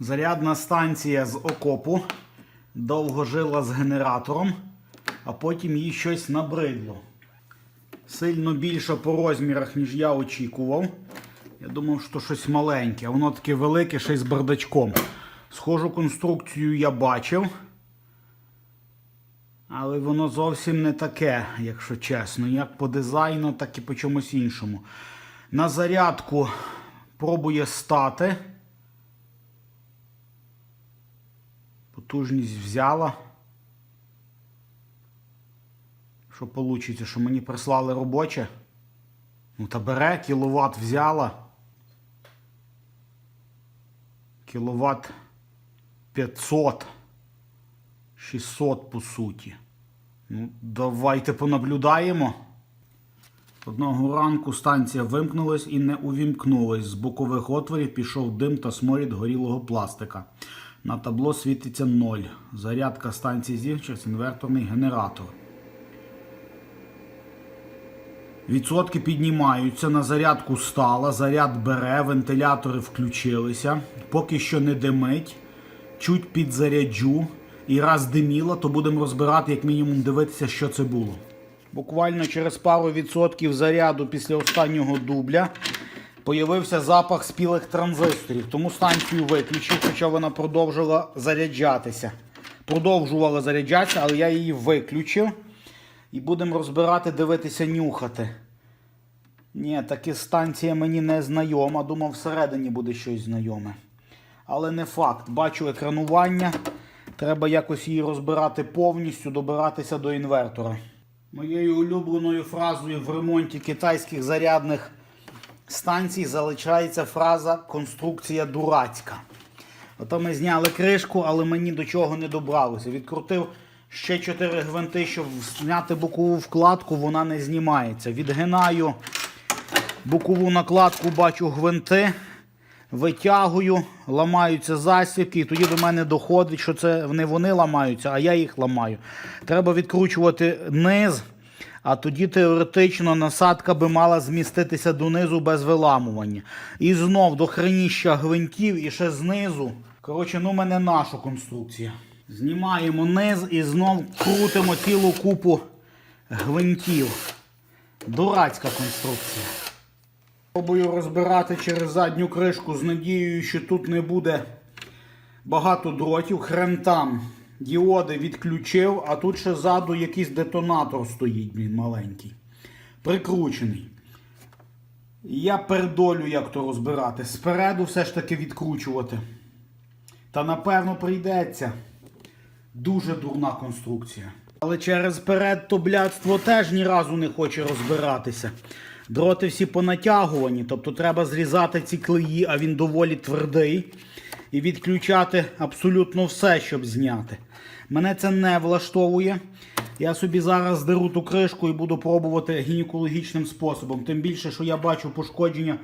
Зарядна станція з окопу довго жила з генератором, а потім їй щось набридло. Сильно більше по розмірах, ніж я очікував. Я думав, що щось маленьке, а воно таке велике, ще й з бардачком. Схожу конструкцію я бачив. Але воно зовсім не таке, якщо чесно. Як по дизайну, так і по чомусь іншому. На зарядку пробує стати. Потужність взяла. Що вийде, що мені прислали робоче? Ну та бере, кіловат взяла. Кіловат 500. 600 по суті. Ну, давайте понаблюдаємо. Одного ранку станція вимкнулась і не увімкнулась. З бокових отворів пішов дим та сморід горілого пластика. На табло світиться 0. Зарядка станції зів через інверторний генератор. Відсотки піднімаються, на зарядку стала, заряд бере, вентилятори включилися. Поки що не димить. Чуть підзаряджу. І раз диміло, то будемо розбирати, як мінімум, дивитися, що це було. Буквально через пару відсотків заряду після останнього дубля появився запах спілих транзисторів. Тому станцію виключив, хоча вона продовжила заряджатися. Продовжувала заряджатися, але я її виключив. І будемо розбирати, дивитися, нюхати. Ні, таки станція мені не знайома. Думав, всередині буде щось знайоме. Але не факт. Бачу екранування. Треба якось її розбирати повністю, добиратися до інвертора. Моєю улюбленою фразою в ремонті китайських зарядних станцій залишається фраза конструкція дурацька. Ото ми зняли кришку, але мені до чого не добралося. Відкрутив ще 4 гвинти, щоб зняти бокову вкладку, вона не знімається. Відгинаю бокову накладку, бачу гвинти, витягую, ламаються засібки, і тоді до мене доходить, що це не вони ламаються, а я їх ламаю. Треба відкручувати низ, а тоді теоретично насадка би мала зміститися донизу без виламування. І знов до хреніща гвинтів і ще знизу. Коротше, ну мене наша конструкція. Знімаємо низ і знов крутимо цілу купу гвинтів. Дурацька конструкція. Пробую розбирати через задню кришку з надією, що тут не буде багато дротів. Хрен там діоди відключив, а тут ще ззаду якийсь детонатор стоїть, блін, маленький. Прикручений. Я передолю, як то розбирати. Спереду все ж таки відкручувати. Та напевно прийдеться. Дуже дурна конструкція. Але через перед то блядство теж ні разу не хоче розбиратися. Дроти всі понатягувані, тобто треба зрізати ці клеї, а він доволі твердий. І відключати абсолютно все, щоб зняти. Мене це не влаштовує. Я собі зараз здеру ту кришку і буду пробувати гінекологічним способом. Тим більше, що я бачу пошкодження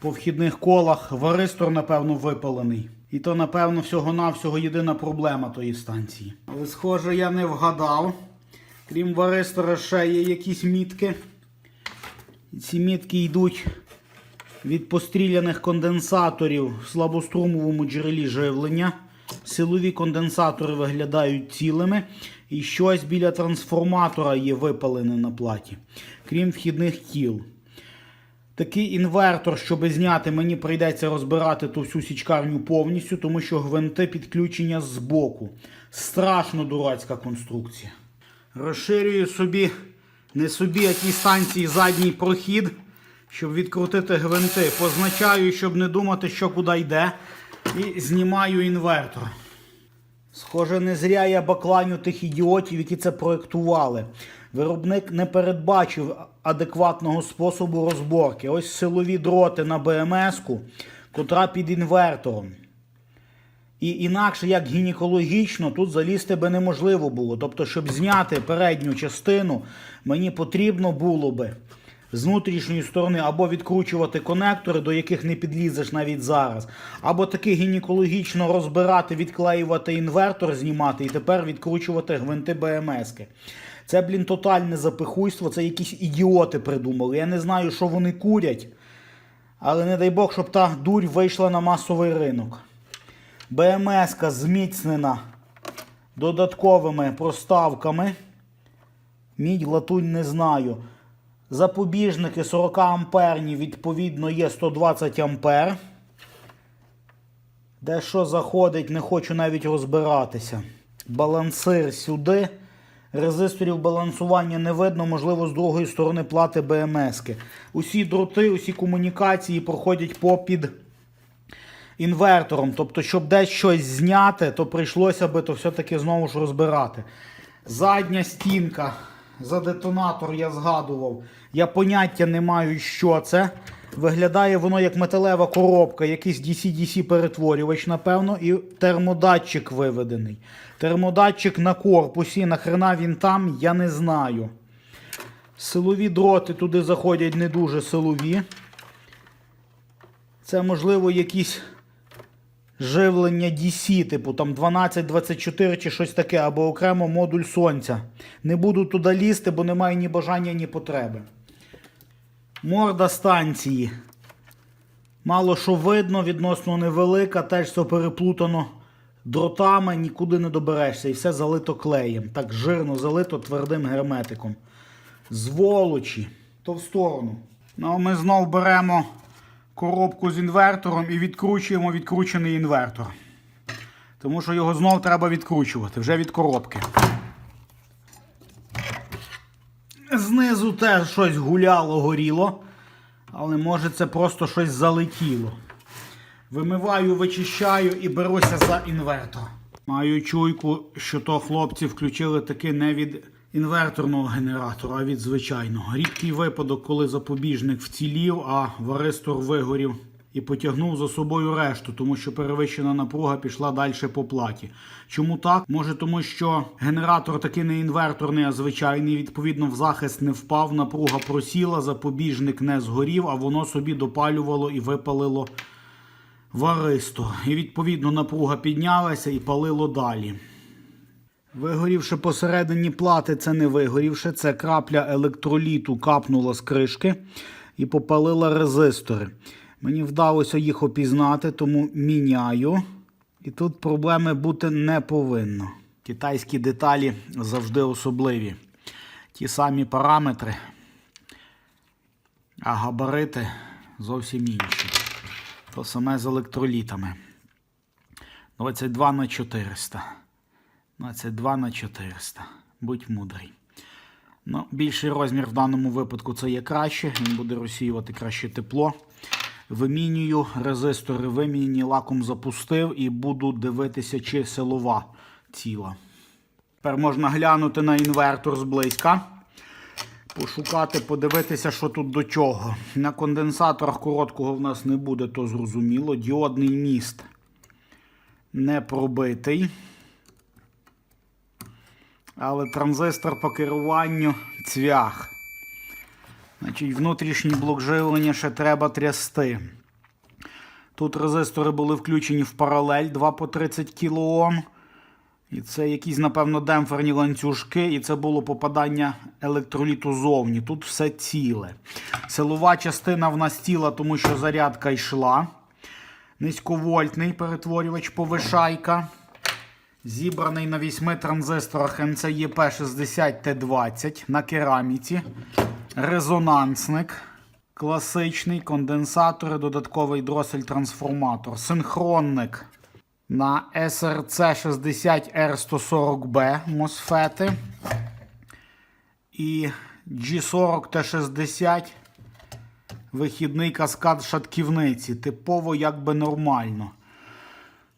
по вхідних колах. Варистор, напевно, випалений. І то, напевно, всього-навсього єдина проблема тої станції. Але, схоже, я не вгадав. Крім варистора, ще є якісь мітки. І Ці мітки йдуть від постріляних конденсаторів в слабострумовому джерелі живлення. Силові конденсатори виглядають цілими. І щось біля трансформатора є випалене на платі, крім вхідних кіл. Такий інвертор, щоб зняти, мені прийдеться розбирати ту всю січкарню повністю, тому що гвинти підключення збоку. Страшно дурацька конструкція. Розширюю собі, не собі, а тій станції задній прохід, щоб відкрутити гвинти. Позначаю, щоб не думати, що куди йде. І знімаю інвертор. Схоже, не зря я бакланю тих ідіотів, які це проєктували. Виробник не передбачив адекватного способу розборки. Ось силові дроти на БМС-ку, котра під інвертором. І інакше, як гінекологічно, тут залізти би неможливо було. Тобто, щоб зняти передню частину, мені потрібно було би з внутрішньої сторони або відкручувати конектори, до яких не підлізеш навіть зараз, або таки гінекологічно розбирати, відклеювати інвертор, знімати і тепер відкручувати гвинти БМСки. Це, блін, тотальне запихуйство, це якісь ідіоти придумали. Я не знаю, що вони курять, але не дай Бог, щоб та дурь вийшла на масовий ринок. БМС-ка зміцнена додатковими проставками. Мідь латунь не знаю. Запобіжники 40 амперні, відповідно, є 120 ампер. Де що заходить, не хочу навіть розбиратися. Балансир сюди. Резисторів балансування не видно, можливо, з другої сторони плати БМСки. Усі дроти, усі комунікації проходять попід інвертором. Тобто, щоб десь щось зняти, то прийшлося би то все-таки знову ж розбирати. Задня стінка за детонатор я згадував. Я поняття не маю, що це. Виглядає воно як металева коробка, якийсь DC-DC перетворювач, напевно, і термодатчик виведений. Термодатчик на корпусі, нахрена він там, я не знаю. Силові дроти туди заходять не дуже силові. Це, можливо, якісь живлення DC, типу там 1224 чи щось таке, або окремо модуль сонця. Не буду туди лізти, бо немає ні бажання, ні потреби. Морда станції. Мало що видно, відносно невелика, теж все переплутано дротами, нікуди не доберешся. І все залито клеєм. Так жирно залито твердим герметиком. Зволочі. То в сторону. Ну, ми знов беремо коробку з інвертором і відкручуємо відкручений інвертор. Тому що його знов треба відкручувати вже від коробки. Знизу теж щось гуляло, горіло, але може це просто щось залетіло. Вимиваю, вичищаю і беруся за інвертор. Маю чуйку, що то хлопці включили таки не від інверторного генератора, а від звичайного. Рідкий випадок, коли запобіжник вцілів, а варистор вигорів і потягнув за собою решту, тому що перевищена напруга пішла далі по платі. Чому так? Може, тому що генератор таки не інверторний, а звичайний. Відповідно, в захист не впав, напруга просіла, запобіжник не згорів, а воно собі допалювало і випалило варисто. І відповідно напруга піднялася і палило далі. Вигорівши посередині плати, це не вигорівши, це крапля електроліту капнула з кришки і попалила резистори. Мені вдалося їх опізнати, тому міняю. І тут проблеми бути не повинно. Китайські деталі завжди особливі. Ті самі параметри, а габарити зовсім інші. То саме з електролітами. 22 на 400. 22 на 400. Будь мудрий. Ну, більший розмір в даному випадку це є краще. Він буде розсіювати краще тепло. Вимінюю резистори, вимінені, лаком запустив і буду дивитися, чи силова ціла. Тепер можна глянути на інвертор зблизька. Пошукати, подивитися, що тут до чого. На конденсаторах короткого в нас не буде, то зрозуміло. Діодний міст не пробитий. Але транзистор по керуванню цвях. Значить, внутрішній блок живлення ще треба трясти. Тут резистори були включені в паралель 2 по 30 кОм. І це якісь, напевно, демпферні ланцюжки, і це було попадання електроліту зовні. Тут все ціле. Силова частина в нас ціла, тому що зарядка йшла. Низьковольтний перетворювач повишайка. Зібраний на 8 транзисторах МЦЄП 60Т20 на кераміці. Резонансник. Класичний конденсатор, і додатковий дросель-трансформатор. Синхронник на SRC 60R140B MOSFET. І G40T60 вихідний каскад шатківниці. Типово якби нормально.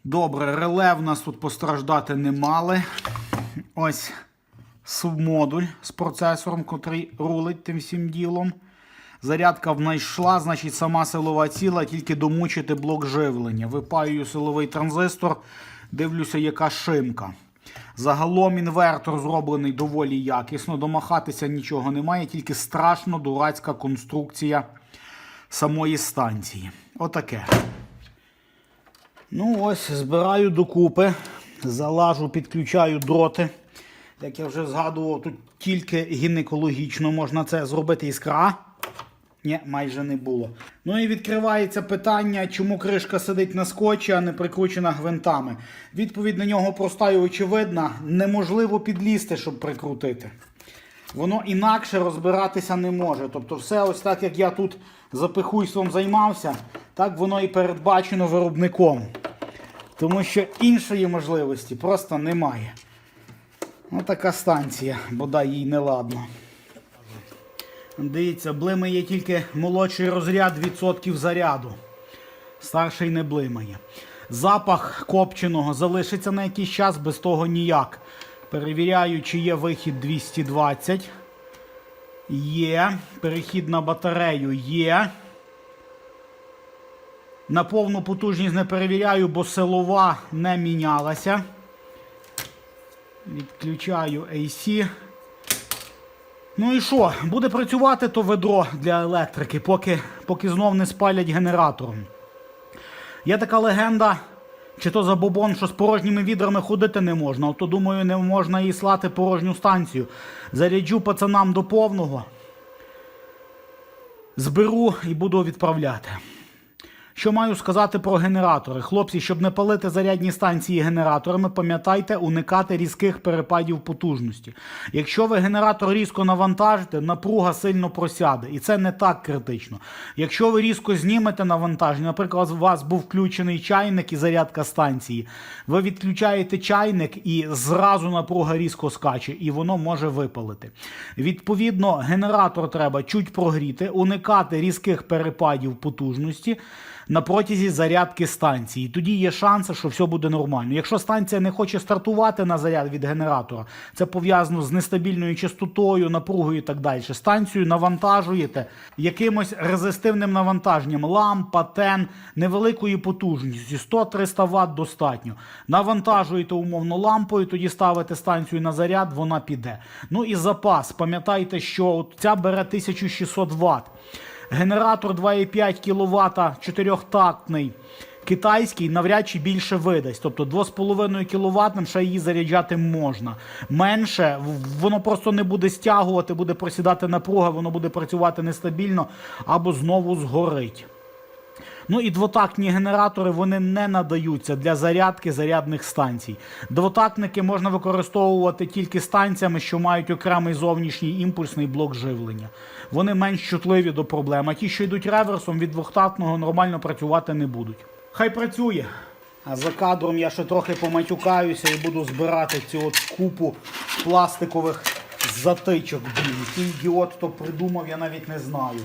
Добре, реле в нас тут постраждати не мали. Ось субмодуль з процесором, котрий рулить тим всім ділом. Зарядка внайшла, значить сама силова ціла, тільки домучити блок живлення. Випаюю силовий транзистор, дивлюся, яка шимка. Загалом інвертор зроблений доволі якісно. Домахатися нічого немає, тільки страшно дурацька конструкція самої станції. Отаке. Ну, ось, збираю докупи, залажу, підключаю дроти. Як я вже згадував, тут тільки гінекологічно можна це зробити іскра. Ні, майже не було. Ну і відкривається питання, чому кришка сидить на скотчі, а не прикручена гвинтами. Відповідь на нього проста і очевидна. Неможливо підлізти, щоб прикрутити. Воно інакше розбиратися не може. Тобто, все ось так, як я тут запихуйством займався, так воно і передбачено виробником. Тому що іншої можливості просто немає. Ось така станція, бодай їй не ладно. Дивіться, блимає тільки молодший розряд відсотків заряду. Старший не блимає. Запах копченого залишиться на якийсь час, без того ніяк. Перевіряю, чи є вихід 220. Є. Перехід на батарею є. На повну потужність не перевіряю, бо силова не мінялася. Відключаю AC. Ну і що? Буде працювати то ведро для електрики, поки, поки знов не спалять генератором. Є така легенда, чи то за бобон, що з порожніми відрами ходити не можна. Ото думаю, не можна і слати порожню станцію. Заряджу пацанам до повного. Зберу і буду відправляти. Що маю сказати про генератори? Хлопці, щоб не палити зарядні станції генераторами, пам'ятайте уникати різких перепадів потужності. Якщо ви генератор різко навантажите, напруга сильно просяде, і це не так критично. Якщо ви різко знімете навантаження, наприклад, у вас був включений чайник і зарядка станції, ви відключаєте чайник і зразу напруга різко скаче, і воно може випалити. Відповідно, генератор треба чуть прогріти, уникати різких перепадів потужності на протязі зарядки станції. Тоді є шанси, що все буде нормально. Якщо станція не хоче стартувати на заряд від генератора, це пов'язано з нестабільною частотою, напругою і так далі. Станцію навантажуєте якимось резистивним навантаженням, лампа, тен, невеликої потужності, 100-300 Вт достатньо. Навантажуєте умовно лампою, тоді ставите станцію на заряд, вона піде. Ну і запас. Пам'ятайте, що от ця бере 1600 Вт. Генератор 2,5 кВт чотирьохтактний китайський навряд чи більше видасть. Тобто 2,5 кВт ще її заряджати можна. Менше воно просто не буде стягувати, буде просідати напруга, воно буде працювати нестабільно або знову згорить. Ну і двотактні генератори вони не надаються для зарядки зарядних станцій. Двотактники можна використовувати тільки станціями, що мають окремий зовнішній імпульсний блок живлення. Вони менш чутливі до проблем. А ті, що йдуть реверсом, від двохтактного нормально працювати не будуть. Хай працює. А за кадром я ще трохи поматюкаюся і буду збирати цю от купу пластикових затичок. Блін, який ідіот то придумав, я навіть не знаю.